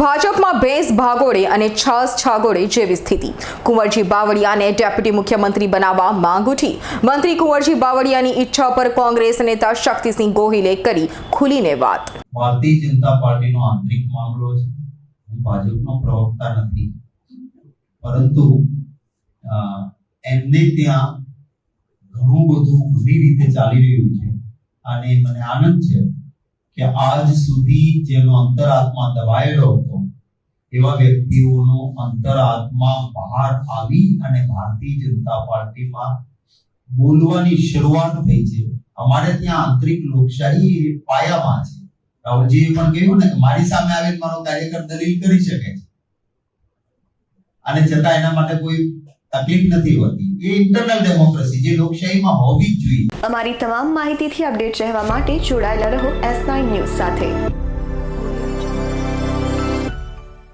ભાજપમાં ભેંસ ભાગોડે અને છાસ છાગોળે જેવી સ્થિતિ. કુંવરજી બાવળિયાને ડેપ્યુટી મુખ્યમંત્રી બનાવવા માંગ ઉઠી. મંત્રી કુંવરજી બાવળિયાની ઈચ્છા પર કોંગ્રેસ નેતા શક્તિસિંહ ગોહિલે કરી ખુલીને વાત. ભારતીય જનતા પાર્ટીનો આંતરિક મામલો છે. ભાજપનો પ્રવક્તા નથી. પરંતુ એમને ત્યાં ઘણું બધું ઘણી રીતે ચાલી રહ્યું છે. અને મને આનંદ છે કે આજ સુધી જેનો અંતરાત્મા દબાયેલો હતો, એવા વ્યક્તિઓનો અંતરાત્મા બહાર આવી અને ભારતીય જનતા પાર્ટીમાં બોલવાની શરૂઆત થઈ છે. અમારે ત્યાં આંતરિક લોકશાહી પાયામાં છે. રાહુલજીએ પણ કહ્યું ને મારી સામે આવીને મારો કાર્યકર દલીલ કરી શકે છે. અને છતાં એના માટે કોઈ તકલીફ નથી હોતી. એ ઇન્ટરનલ ડેમોક્રેસી જે લોકશાહીમાં હોવી જ જોઈએ. અમારી તમામ માહિતીથી અપડેટ રહેવા માટે જોડાયેલા રહો એસ નાઇન ન્યૂઝ સાથે.